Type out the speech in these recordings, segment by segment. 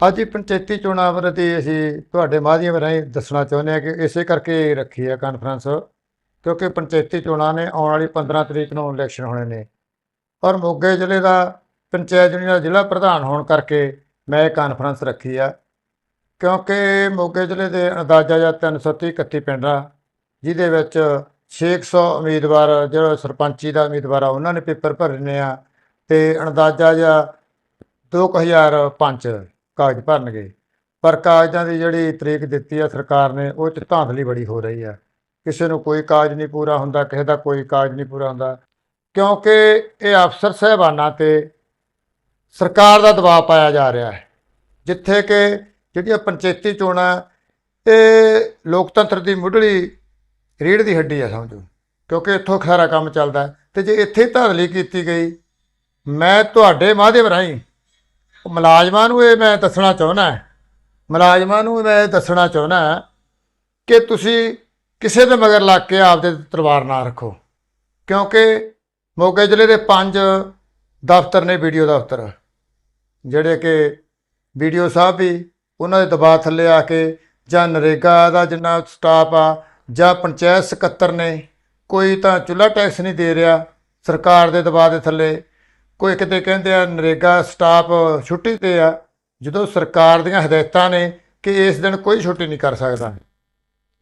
ਅੱਜ ਪੰਚਾਇਤੀ ਚੋਣਾਂ ਬਾਰੇ ਅਸੀਂ ਤੁਹਾਡੇ ਮਾਧਿਅਮ ਰਾਹੀਂ ਦੱਸਣਾ ਚਾਹੁੰਦੇ ਹਾਂ ਕਿ ਇਸੇ ਕਰਕੇ ਰੱਖੀ ਹੈ ਕਾਨਫਰੰਸ ਕਿਉਂਕਿ ਪੰਚਾਇਤੀ ਚੋਣਾਂ ਨੇ ਆਉਣ ਵਾਲੀ 15 ਤਰੀਕ ਨੂੰ ਇਲੈਕਸ਼ਨ ਹੋਣੇ ਨੇ। ਔਰ ਮੋਗੇ ਜ਼ਿਲ੍ਹੇ ਦਾ ਪੰਚਾਇਤ ਯੂਨੀਅਨ ਦਾ ਜ਼ਿਲ੍ਹਾ ਪ੍ਰਧਾਨ ਹੋਣ ਕਰਕੇ ਮੈਂ ਇਹ ਕਾਨਫਰੰਸ ਰੱਖੀ ਆ, ਕਿਉਂਕਿ ਮੋਗੇ ਜ਼ਿਲ੍ਹੇ ਦੇ ਅੰਦਾਜ਼ਾ ਜਾਂ 330 31 ਪਿੰਡ ਆ ਜਿਹਦੇ ਵਿੱਚ 600 ਉਮੀਦਵਾਰ, ਜਿਹੜਾ ਸਰਪੰਚੀ ਦਾ ਉਮੀਦਵਾਰ ਆ, ਉਹਨਾਂ ਨੇ ਪੇਪਰ ਭਰਨੇ ਆ ਤੇ ਅੰਦਾਜ਼ਾ ਜਾਂ 2000 ਪੰਚ ਕਾਗਜ਼ ਭਰਨਗੇ। ਪਰ ਕਾਗਜ਼ਾਂ ਦੀ ਜਿਹੜੀ ਤਰੀਕ ਦਿੱਤੀ ਆ ਸਰਕਾਰ ਨੇ, ਉਹ ਚ ਧਾਂਦਲੀ ਬੜੀ ਹੋ ਰਹੀ ਆ। ਕਿਸੇ ਨੂੰ ਕੋਈ ਕਾਗਜ਼ ਨਹੀਂ ਪੂਰਾ ਹੁੰਦਾ, ਕਿਸੇ ਦਾ ਕੋਈ ਕਾਗਜ਼ ਨਹੀਂ ਪੂਰਾ ਹੁੰਦਾ। ਕਿਉਂਕਿ ਇਹ ਅਫਸਰ ਸਹਿਬਾਨਾਂ ਤੇ ਸਰਕਾਰ ਦਾ ਦਬਾਅ ਪਾਇਆ ਜਾ ਰਿਹਾ ਹੈ। ਜਿੱਥੇ ਕਿ ਜਿਹੜੀਆਂ ਪੰਚਾਇਤੀ ਚੋਣਾਂ, ਇਹ ਲੋਕਤੰਤਰ ਦੀ ਮੁੱਢਲੀ ਰੀੜ ਦੀ ਹੱਡੀ ਆ, ਸਮਝੋ। ਕਿਉਂਕਿ ਇੱਥੋਂ ਸਾਰਾ ਕੰਮ ਚੱਲਦਾ ਹੈ। ਤੇ ਜੇ ਇੱਥੇ ਧਾਂਦਲੀ ਕੀਤੀ ਗਈ, ਮੈਂ ਤੁਹਾਡੇ ਮਾਧਿਅਮ ਰਾਹੀਂ ਮੁਲਾਜ਼ਮਾਂ ਨੂੰ ਇਹ ਮੈਂ ਦੱਸਣਾ ਚਾਹੁੰਦਾ ਮੁਲਾਜ਼ਮਾਂ ਨੂੰ ਮੈਂ ਇਹ ਦੱਸਣਾ ਚਾਹੁੰਦਾ ਕਿ ਤੁਸੀਂ ਕਿਸੇ ਦੇ ਮਗਰ ਲੱਗ ਕੇ ਆਪਦੇ ਤਲਵਾਰ ਨਾ ਰੱਖੋ। ਕਿਉਂਕਿ ਮੋਗੇ ਜ਼ਿਲ੍ਹੇ ਦੇ ਪੰਜ ਦਫ਼ਤਰ ਨੇ ਵੀਡੀਓ ਦਫ਼ਤਰ, ਜਿਹੜੇ ਕਿ ਵੀਡੀਓ ਸਾਹਿਬ ਵੀ ਉਹਨਾਂ ਦੇ ਦਬਾਅ ਥੱਲੇ ਆ ਕੇ ਜਾਂ ਨਰੇਗਾ ਦਾ ਜਿੰਨਾ ਸਟਾਫ ਆ ਜਾਂ ਪੰਚਾਇਤ ਸਕੱਤਰ ਨੇ ਕੋਈ ਤਾਂ ਚੁੱਲ੍ਹਾ ਟੈਕਸ ਨਹੀਂ ਦੇ ਰਿਹਾ ਸਰਕਾਰ ਦੇ ਦਬਾਅ ਦੇ ਥੱਲੇ। ਕੋਈ ਕਿਤੇ ਕਹਿੰਦੇ ਆ, ਨਰੇਗਾ ਸਟਾਫ ਛੁੱਟੀ ਤੇ ਆ, ਜਦੋਂ ਸਰਕਾਰ ਦੀਆਂ ਹਦਾਇਤਾਂ ਨੇ ਕਿ ਇਸ ਦਿਨ ਕੋਈ ਛੁੱਟੀ ਨਹੀਂ ਕਰ ਸਕਦਾ।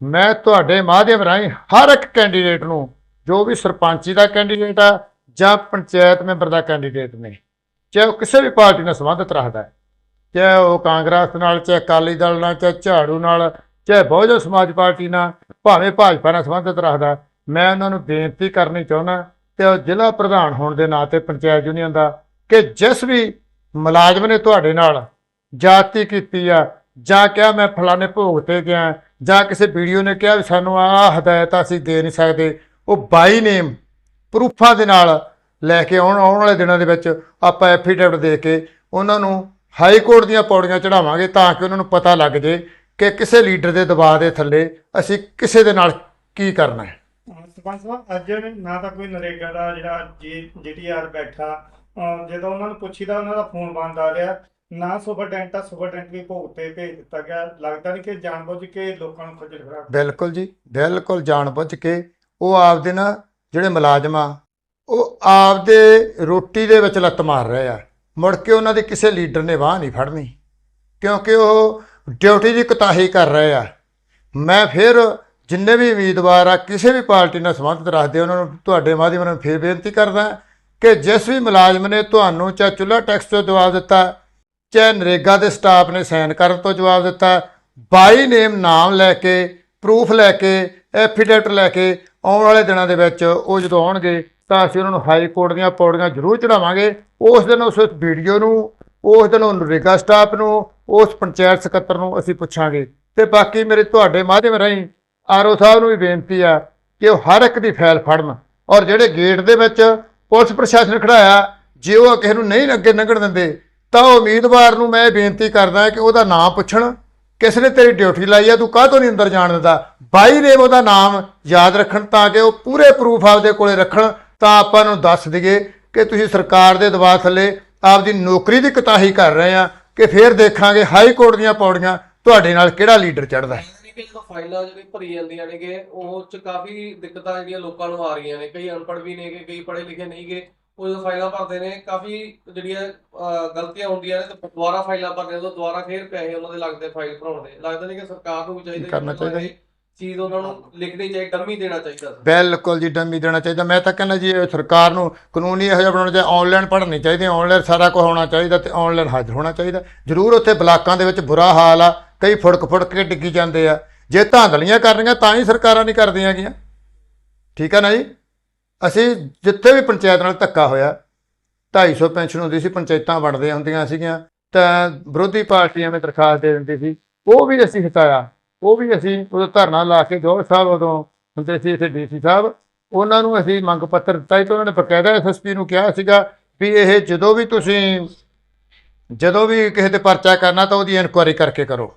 ਮੈਂ ਤੁਹਾਡੇ ਮਾਧਿਅਮ ਰਾਹੀਂ ਹਰ ਇੱਕ ਕੈਂਡੀਡੇਟ ਨੂੰ, ਜੋ ਵੀ ਸਰਪੰਚੀ ਦਾ ਕੈਂਡੀਡੇਟ ਆ ਜਾਂ ਪੰਚਾਇਤ ਮੈਂਬਰ ਦਾ ਕੈਂਡੀਡੇਟ ਨੇ, ਚਾਹੇ ਉਹ ਕਿਸੇ ਵੀ ਪਾਰਟੀ ਨਾਲ ਸੰਬੰਧਿਤ ਰੱਖਦਾ ਹੈ, ਚਾਹੇ ਉਹ ਕਾਂਗਰਸ ਨਾਲ, ਚਾਹੇ ਅਕਾਲੀ ਦਲ ਨਾਲ, ਚਾਹੇ ਝਾੜੂ ਨਾਲ, ਚਾਹੇ ਬਹੁਜਨ ਸਮਾਜ ਪਾਰਟੀ ਨਾਲ, ਭਾਵੇਂ ਭਾਜਪਾ ਨਾਲ ਸੰਬੰਧਿਤ ਰੱਖਦਾ ਮੈਂ ਉਹਨਾਂ ਨੂੰ ਬੇਨਤੀ ਕਰਨੀ ਚਾਹੁੰਦਾ ਤੇ ਉਹ ਜ਼ਿਲ੍ਹਾ ਪ੍ਰਧਾਨ ਹੋਣ ਦੇ ਨਾਤੇ ਪੰਚਾਇਤ ਯੂਨੀਅਨ ਦਾ ਕਿ ਜਿਸ ਵੀ ਮੁਲਾਜ਼ਮ ਨੇ ਤੁਹਾਡੇ ਨਾਲ ਜਾਤੀ ਕੀਤੀ ਆ, ਜਾਂ ਕਿਹਾ ਮੈਂ ਫਲਾਣੇ ਭੋਗ ਤੇ ਗਿਆ, ਜਾਂ ਕਿਸੇ ਵੀਡੀਓ ਨੇ ਕਿਹਾ ਵੀ ਸਾਨੂੰ ਆਹ ਹਦਾਇਤ ਅਸੀਂ ਦੇ ਨਹੀਂ ਸਕਦੇ, ਉਹ ਬਾਈ ਨੇਮ ਪ੍ਰੂਫਾਂ ਦੇ ਨਾਲ ਲੈ ਕੇ ਆਉਣ ਆਉਣ ਵਾਲੇ ਦਿਨਾਂ ਦੇ ਵਿੱਚ ਆਪਾਂ ਐਫੀਡੇਵਿਟ ਦੇ ਕੇ ਉਹਨਾਂ ਨੂੰ ਹਾਈ ਕੋਰਟ ਦੀਆਂ ਪੌੜੀਆਂ ਚੜਾਵਾਂਗੇ ਤਾਂ ਕਿ ਉਹਨਾਂ ਨੂੰ ਪਤਾ ਲੱਗ ਜੇ ਕਿ ਕਿਸੇ ਲੀਡਰ ਦੇ ਦਬਾਅ ਦੇ ਥੱਲੇ ਅਸੀਂ ਕਿਸੇ ਦੇ ਨਾਲ ਕੀ ਕਰਨਾ ਹੈ। ਸਰਪੰਚ ਸਾਹਿਬ ਅੱਜ ਨਾ ਤਾਂ ਕੋਈ ਨਰੇਗਾ ਦਾ ਜਿਹੜਾ ਜੀਟੀਆਰ ਬੈਠਾ। ਅਹ ਜਦੋਂ ਉਹਨਾਂ ਨੂੰ ਪੁੱਛੀਦਾ, ਉਹਨਾਂ ਦਾ ਫੋਨ ਬੰਦ ਆ ਰਿਹਾ। ਨਾ ਸੁਪਰਡੈਂਟ ਆ, ਸੁਪਰਡੈਂਟ ਵੀ ਭੋਗ ਤੇ ਭੇਜ ਦਿੱਤਾ ਗਿਆ। ਲੱਗਦਾ ਨਹੀਂ ਕਿ ਜਾਣਬੁੱਝ ਕੇ ਲੋਕਾਂ ਨੂੰ ਖੱਜਲ ਖਰਾਬ ਬਿਲਕੁਲ ਜੀ, ਬਿਲਕੁਲ ਜਾਣਬੁੱਝ ਕੇ। ਉਹ ਆਪਦੇ ਨਾ ਜਿਹੜੇ ਮੁਲਾਜ਼ਮ ਆ, ਉਹ ਆਪਦੇ ਰੋਟੀ ਦੇ ਵਿੱਚ ਲੱਤ ਮਾਰ ਰਹੇ ਆ। ਮੁੜ ਕੇ ਉਹਨਾਂ ਦੀ ਕਿਸੇ ਲੀਡਰ ਨੇ ਬਾਹ ਨਹੀਂ ਫੜਨੀ। ਕਿਉਂਕਿ ਉਹ ਡਿਊਟੀ ਦੀ ਕੁਤਾਹੀ ਕਰ ਰਹੇ ਆ। ਮੈਂ ਫਿਰ ਜਿੰਨੇ ਵੀ ਉਮੀਦਵਾਰ ਆ, ਕਿਸੇ ਵੀ ਪਾਰਟੀ ਨਾਲ ਸੰਬੰਧਿਤ ਰੱਖਦੇ ਉਹਨਾਂ ਨੂੰ ਤੁਹਾਡੇ ਮਾਧਿਅਮ ਨਾਲ ਫਿਰ ਬੇਨਤੀ ਕਰਦਾ ਕਿ ਜਿਸ ਵੀ ਮੁਲਾਜ਼ਮ ਨੇ ਤੁਹਾਨੂੰ ਚਾਹੇ ਚੁੱਲ੍ਹਾ ਟੈਕਸ ਤੋਂ ਜਵਾਬ ਦਿੱਤਾ, ਚਾਹੇ ਨਰੇਗਾ ਦੇ ਸਟਾਫ ਨੇ ਸਾਈਨ ਕਰਨ ਤੋਂ ਜਵਾਬ ਦਿੱਤਾ, ਬਾਈ ਨੇਮ ਨਾਮ ਲੈ ਕੇ, ਪ੍ਰੂਫ ਲੈ ਕੇ, ਐਫੀਡੇਵਿਟ ਲੈ ਕੇ ਆਉਣ ਵਾਲੇ ਦਿਨਾਂ ਦੇ ਵਿੱਚ ਉਹ ਜਦੋਂ ਆਉਣਗੇ, ਤਾਂ ਅਸੀਂ ਉਹਨਾਂ ਨੂੰ ਹਾਈ ਕੋਰਟ ਦੀਆਂ ਪੌੜੀਆਂ ਜ਼ਰੂਰ ਚੜਾਵਾਂਗੇ ਉਸ ਦਿਨ ਉਸ ਵੀਡੀਓ ਨੂੰ, ਉਸ ਦਿਨ ਉਹ ਨਰੇਗਾ ਸਟਾਫ ਨੂੰ, ਉਸ ਪੰਚਾਇਤ ਸਕੱਤਰ ਨੂੰ ਅਸੀਂ ਪੁੱਛਾਂਗੇ। ਤੇ ਬਾਕੀ ਮੇਰੇ ਤੁਹਾਡੇ ਮਾਧਿਅਮ ਰਾਹੀਂ ਆਰਓ ਸਾਹਿਬ ਨੂੰ ਵੀ ਬੇਨਤੀ ਆ ਕਿ ਉਹ ਹਰ ਇੱਕ ਦੀ ਫਾਈਲ ਫੜਨ। ਔਰ ਜਿਹੜੇ ਗੇਟ ਦੇ ਵਿੱਚ ਪੁਲਿਸ ਪ੍ਰਸ਼ਾਸਨ ਖੜਾਇਆ, ਜੇ ਉਹ ਕਿਸੇ ਨੂੰ ਨਹੀਂ ਅੱਗੇ ਲੰਘਣ ਦਿੰਦੇ, ਤਾਂ ਉਹ ਉਮੀਦਵਾਰ ਨੂੰ ਮੈਂ ਇਹ ਬੇਨਤੀ ਕਰਦਾ ਕਿ ਉਹਦਾ ਨਾਮ ਪੁੱਛਣ। ਕਿਸ ਨੇ ਤੇਰੀ ਡਿਊਟੀ ਲਾਈ ਆ, ਤੂੰ ਕਾਹ ਤੋਂ ਨਹੀਂ ਅੰਦਰ ਜਾਣ ਦਿੰਦਾ? ਬਾਈ ਨੇ ਉਹਦਾ ਨਾਮ ਯਾਦ ਰੱਖਣ ਤਾਂ ਕਿ ਉਹ ਪੂਰੇ ਪ੍ਰੂਫ ਆਪਦੇ ਕੋਲੇ ਰੱਖਣ। ਤਾਂ ਆਪਾਂ ਨੂੰ ਦੱਸ ਦਈਏ ਕਿ ਤੁਸੀਂ ਸਰਕਾਰ ਦੇ ਦਬਾਅ ਥੱਲੇ ਆਪਦੀ ਨੌਕਰੀ ਦੀ ਕੁਤਾਹੀ ਕਰ ਰਹੇ ਆ ਕਿ ਫੇਰ ਦੇਖਾਂਗੇ ਹਾਈ ਕੋਰਟ ਦੀਆਂ ਪੌੜੀਆਂ ਤੁਹਾਡੇ ਨਾਲ ਕਿਹੜਾ ਲੀਡਰ ਚੜਦਾ ਕਿ ਜਦੋਂ ਫਾਈਲਾਂ ਜਿਹੜੀ ਭਰੀ ਜਾਂਦੀਆਂ ਨੇਗੇ ਉਹ ਚ ਕਾਫੀ ਦਿੱਕਤਾਂ ਜਿਹੜੀਆਂ ਲੋਕਾਂ ਨੂੰ ਆ ਰਹੀਆਂ ਨੇ। ਕਈ ਅਨਪੜ੍ਹ ਵੀ ਨੇਗੇ ਕਈ ਪੜ੍ਹੇ ਲਿਖੇ ਨਹੀਂਗੇ। ਉਹ ਜਦੋਂ ਫਾਈਲਾਂ ਭਰਦੇ ਨੇ ਕਾਫੀ ਜਿਹੜੀਆਂ ਗਲਤੀਆਂ ਹੁੰਦੀਆਂ ਨੇ ਤੇ ਦੁਬਾਰਾ ਫਾਈਲਾਂ ਭਰਦੇ ਤਾਂ ਦੁਬਾਰਾ ਫੇਰ ਪੈਸੇ ਉਹਨਾਂ ਦੇ ਲੱਗਦੇ ਫਾਈਲ ਭਰਾਉਣ ਦੇ। ਲੱਗਦਾ ਨਹੀਂ ਕਿ ਸਰਕਾਰ ਨੂੰ ਚਾਹੀਦਾ ਕਰਨਾ ਚਾਹੀਦਾ ਇਹ ਚੀਜ਼ ਉਹਨਾਂ ਨੂੰ ਲਿਖਣੀ ਚਾਹੀਦੀ ਡੰਮੀ ਦੇਣਾ ਚਾਹੀਦਾ। ਬਿਲਕੁਲ ਜੀ ਡੰਮੀ ਦੇਣਾ ਚਾਹੀਦਾ। ਮੈਂ ਤਾਂ ਕਹਿੰਦਾ ਜੀ ਸਰਕਾਰ ਨੂੰ ਕਾਨੂੰਨੀ ਇਹੋ ਜਿਹਾ ਬਣਾਉਣਾ ਚਾਹੀਦਾ ਆਨਲਾਈਨ ਪੜ੍ਹਨੀ ਚਾਹੀਦੀ ਆਨਲਾਈਨ ਸਾਰਾ ਕੁਝ ਹੋਣਾ ਚਾਹੀਦਾ ਤੇ ਆਨਲਾਈਨ ਹਾਜ਼ਰ ਹੋਣਾ ਚਾਹੀਦਾ। ਜ਼ਰੂਰ ਉੱਥੇ ਬਲਾਕਾਂ ਦੇ ਵਿੱਚ ਬੁਰਾ ਹਾਲ ਆ। ਕਈ ਫੁੜਕ ਫੁੜਕ ਕੇ ਡਿੱਗੀ ਜਾਂਦੇ ਆ। ਜੇ ਧਾਂਦਲੀਆਂ ਕਰਨੀਆਂ ਤਾਂ ਹੀ ਸਰਕਾਰਾਂ ਨਹੀਂ ਕਰਦੀਆਂ ਗੀਆਂ ਠੀਕ ਆ ਨਾ ਜੀ? ਅਸੀਂ ਜਿੱਥੇ ਵੀ ਪੰਚਾਇਤ ਨਾਲ ਧੱਕਾ ਹੋਇਆ 250 ਪੈਨਸ਼ਨ ਹੁੰਦੀ ਸੀ, ਪੰਚਾਇਤਾਂ ਵੰਡਦੀਆਂ ਹੁੰਦੀਆਂ ਸੀਗੀਆਂ। ਤਾਂ ਵਿਰੋਧੀ ਪਾਰਟੀਆਂ ਵਿੱਚ ਦਰਖਾਸਤ ਦੇ ਦਿੰਦੀ ਸੀ, ਉਹ ਵੀ ਅਸੀਂ ਹਟਾਇਆ। ਉਹ ਵੀ ਅਸੀਂ ਉਦੋਂ ਧਰਨਾ ਲਾ ਕੇ ਜੋਰ ਸਾਹਿਬ ਉਦੋਂ ਹੁੰਦੇ ਸੀ ਇੱਥੇ ਡੀਸੀ ਸਾਹਿਬ, ਉਹਨਾਂ ਨੂੰ ਅਸੀਂ ਮੰਗ ਪੱਤਰ ਦਿੱਤਾ ਸੀ ਤੇ ਉਹਨਾਂ ਨੇ ਬਕਾਇਦਾ ਐਸਐਸਪੀ ਨੂੰ ਕਿਹਾ ਸੀਗਾ ਵੀ ਇਹ ਜਦੋਂ ਵੀ ਤੁਸੀਂ, ਜਦੋਂ ਵੀ ਕਿਸੇ ਤੇ ਪਰਚਾ ਕਰਨਾ ਤਾਂ ਉਹਦੀ ਇਨਕੁਆਇਰੀ ਕਰਕੇ ਕਰੋ।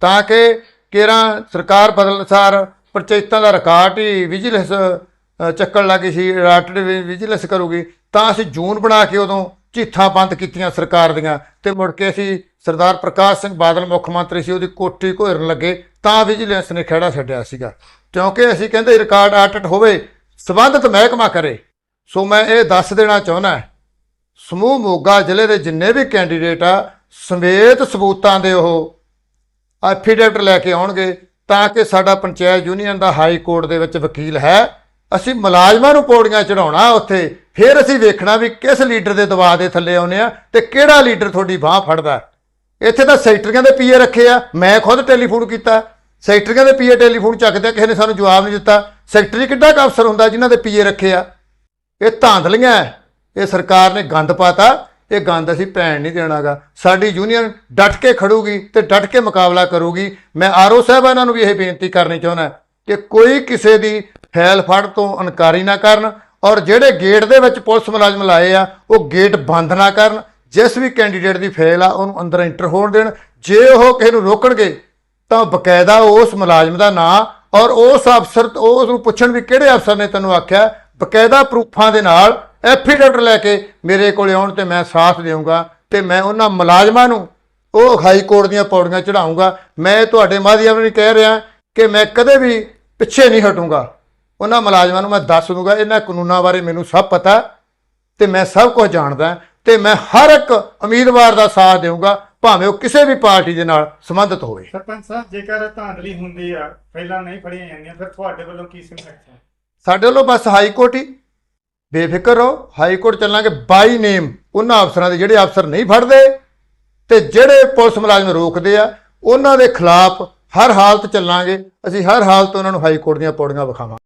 ਤਾਂ ਕਿ ਕਿਰਾਂ ਸਰਕਾਰ ਬਦਲਣ ਅਨੁਸਾਰ ਪੰਚਾਇਤਾਂ ਦਾ ਰਿਕਾਰਡ ਹੀ ਵਿਜੀਲੈਂਸ ਅ, ਚੱਕਣ ਲੱਗੀ ਸੀ ਰਾਟਡ ਵਿਜੀਲੈਂਸ ਕਰੂਗੀ ਤਾਂ ਅਸੀਂ ਜੂਨ ਬਣਾ ਕੇ ਉਦੋਂ ਚੀਥਾਂ ਬੰਦ ਕੀਤੀਆਂ ਸਰਕਾਰ ਦੀਆਂ। ਤੇ ਮੁੜ ਕੇ ਅਸੀਂ ਸਰਦਾਰ ਪ੍ਰਕਾਸ਼ ਸਿੰਘ ਬਾਦਲ ਮੁੱਖ ਮੰਤਰੀ ਸੀ ਉਹਦੀ ਕੋਠੀ ਘੋਰਨ ਲੱਗੇ ਤਾਂ ਵਿਜੀਲੈਂਸ ਨੇ ਖਹਿੜਾ ਛੱਡਿਆ ਸੀਗਾ। ਕਿਉਂਕਿ ਅਸੀਂ ਕਹਿੰਦੇ ਰਿਕਾਰਡ ਆਡਿਟ ਹੋਵੇ ਸਬੰਧਤ ਮਹਿਕਮਾ ਕਰੇ। ਸੋ ਮੈਂ ਇਹ ਦੱਸ ਦੇਣਾ ਚਾਹੁੰਦਾ ਸਮੂਹ ਮੋਗਾ ਜ਼ਿਲ੍ਹੇ ਦੇ ਜਿੰਨੇ ਵੀ ਕੈਂਡੀਡੇਟ ਆ ਸਮੇਤ ਸਬੂਤਾਂ ਦੇ ਉਹ ਐਫੀਡੇਵਿਟ ਲੈ ਕੇ ਆਉਣਗੇ ਤਾਂ ਕਿ ਸਾਡਾ ਪੰਚਾਇਤ ਯੂਨੀਅਨ ਦਾ ਹਾਈ ਕੋਰਟ ਦੇ ਵਿੱਚ ਵਕੀਲ ਹੈ। ਅਸੀਂ ਮੁਲਾਜ਼ਮਾਂ ਨੂੰ ਪੌੜੀਆਂ ਚੜਾਉਣਾ ਉੱਥੇ, ਫਿਰ ਅਸੀਂ ਵੇਖਣਾ ਵੀ ਕਿਸ ਲੀਡਰ ਦੇ ਦਬਾਅ ਦੇ ਥੱਲੇ ਆਉਨੇ ਆ ਤੇ ਕਿਹੜਾ ਲੀਡਰ ਤੁਹਾਡੀ ਬਾਹ ਫੜਦਾ। ਇੱਥੇ ਤਾਂ ਸੈਕਟਰੀਆਂ ਦੇ ਪੀਏ ਰੱਖੇ ਆ, ਮੈਂ ਖੁਦ ਟੈਲੀਫੋਨ ਕੀਤਾ। ਸੈਕਟਰੀਆਂ ਦੇ ਪੀਏ ਟੈਲੀਫੋਨ ਚੱਕਦੇ ਕਿਸੇ ਨੇ ਸਾਨੂੰ ਜਵਾਬ ਨਹੀਂ ਦਿੱਤਾ। ਸੈਕਟਰੀ ਕਿੱਡਾ ਕੁ ਅਫਸਰ ਹੁੰਦਾ ਜਿਨ੍ਹਾਂ ਦੇ ਪੀਏ ਰੱਖੇ ਆ? ਇਹ ਧਾਂਦਲੀਆਂ ਇਹ ਸਰਕਾਰ ਨੇ ਗੰਦ ਪਾਤਾ। ਇਹ ਗੰਦ ਅਸੀਂ ਭੈਣ ਨਹੀਂ ਦੇਣਾਗਾ। ਸਾਡੀ ਯੂਨੀਅਨ ਡਟ ਕੇ ਖੜੂਗੀ ਤੇ ਡਟ ਕੇ ਮੁਕਾਬਲਾ ਕਰੂਗੀ। ਮੈਂ ਆਰਓ ਸਾਹਿਬਾਨਾਂ ਨੂੰ ਵੀ ਇਹ ਬੇਨਤੀ ਕਰਨੀ ਚਾਹੁੰਦਾ ਕਿ ਕੋਈ ਕਿਸੇ ਦੀ ਫੈਲ ਫੜ ਤੋਂ ਇਨਕਾਰੀ ਨਾ ਕਰਨ ਔਰ ਜਿਹੜੇ ਗੇਟ ਦੇ ਵਿੱਚ ਪੁਲਿਸ ਮੁਲਾਜ਼ਮ ਲਾਏ ਆ, ਉਹ ਗੇਟ ਬੰਦ ਨਾ ਕਰਨ। ਜਿਸ ਵੀ ਕੈਂਡੀਡੇਟ ਦੀ ਫੈਲ ਆ, ਉਹਨੂੰ ਅੰਦਰ ਐਂਟਰ ਹੋਣ ਦੇਣ। ਜੇ ਉਹ ਕਿਸੇ ਨੂੰ ਰੋਕਣਗੇ, ਤਾਂ ਬਕਾਇਦਾ ਉਸ ਮੁਲਾਜ਼ਮ ਦਾ ਨਾਂ ਔਰ ਉਸ ਅਫਸਰ ਉਸ ਨੂੰ ਪੁੱਛਣ ਵੀ ਕਿਹੜੇ ਅਫਸਰ ਨੇ ਤੈਨੂੰ ਆਖਿਆ। ਬਕਾਇਦਾ ਪ੍ਰੂਫਾਂ ਦੇ ਨਾਲ ਐਫੀਡੇਵਿਟ ਲੈ ਕੇ ਮੇਰੇ ਕੋਲੇ ਆਉਣ ਤੇ ਮੈਂ ਸਾਥ ਦੇਵਾਂਗਾ ਤੇ ਮੈਂ ਉਹਨਾਂ ਮੁਲਾਜ਼ਮਾਂ ਨੂੰ ਉਹ ਹਾਈ ਕੋਰਟ ਦੀਆਂ ਪੌੜੀਆਂ ਚੜਾਉਂਗਾ ਮੈਂ ਤੁਹਾਡੇ ਮਾਧਿਅਮ ਨਾਲ ਕਹਿ ਰਿਹਾ ਕਿ ਮੈਂ ਕਦੇ ਵੀ ਪਿੱਛੇ ਨਹੀਂ ਹਟੂੰਗਾ। ਉਹਨਾਂ ਮੁਲਾਜ਼ਮਾਂ ਨੂੰ ਮੈਂ ਦੱਸ ਦੂੰਗਾ ਇਹਨਾਂ ਕਾਨੂੰਨਾਂ ਬਾਰੇ ਮੈਨੂੰ ਸਭ ਪਤਾ ਤੇ ਮੈਂ ਸਭ ਕੁਝ ਜਾਣਦਾ ਤੇ ਮੈਂ ਹਰ ਇੱਕ ਉਮੀਦਵਾਰ ਦਾ ਸਾਥ ਦੇਵਾਂਗਾ ਭਾਵੇਂ ਉਹ ਕਿਸੇ ਵੀ ਪਾਰਟੀ ਦੇ ਨਾਲ ਸੰਬੰਧਿਤ ਹੋਵੇ। ਸਰਪੰਚ ਸਾਹਿਬ ਜੇਕਰ ਧਾਂਦਲੀ ਹੁੰਦੀ ਆ ਪਹਿਲਾਂ ਨਹੀਂ ਫੜੀਆਂ ਜਾਂਦੀਆਂ ਫਿਰ ਤੁਹਾਡੇ ਵੱਲੋਂ ਕੀ ਸੰਕਟ ਹੈ? ਸਾਡੇ ਵੱਲੋਂ ਬਸ ਹਾਈ ਕੋਰਟ ਹੀ। ਬੇਫਿਕਰ ਰਹੋ, ਹਾਈ ਕੋਰਟ ਚੱਲਾਂਗੇ ਬਾਈ ਨੇਮ। ਉਹਨਾਂ ਅਫਸਰਾਂ ਦੇ ਜਿਹੜੇ ਅਫਸਰ ਨਹੀਂ ਫੜਦੇ ਤੇ ਜਿਹੜੇ ਪੁਲਿਸ ਮੁਲਾਜ਼ਮ ਰੋਕਦੇ ਆ, ਉਹਨਾਂ ਦੇ ਖਿਲਾਫ ਹਰ ਹਾਲਤ ਚੱਲਾਂਗੇ। ਅਸੀਂ ਹਰ ਹਾਲਤ ਉਹਨਾਂ ਨੂੰ ਹਾਈ ਕੋਰਟ ਦੀਆਂ ਪੌੜੀਆਂ ਵਿਖਾਵਾਂਗੇ।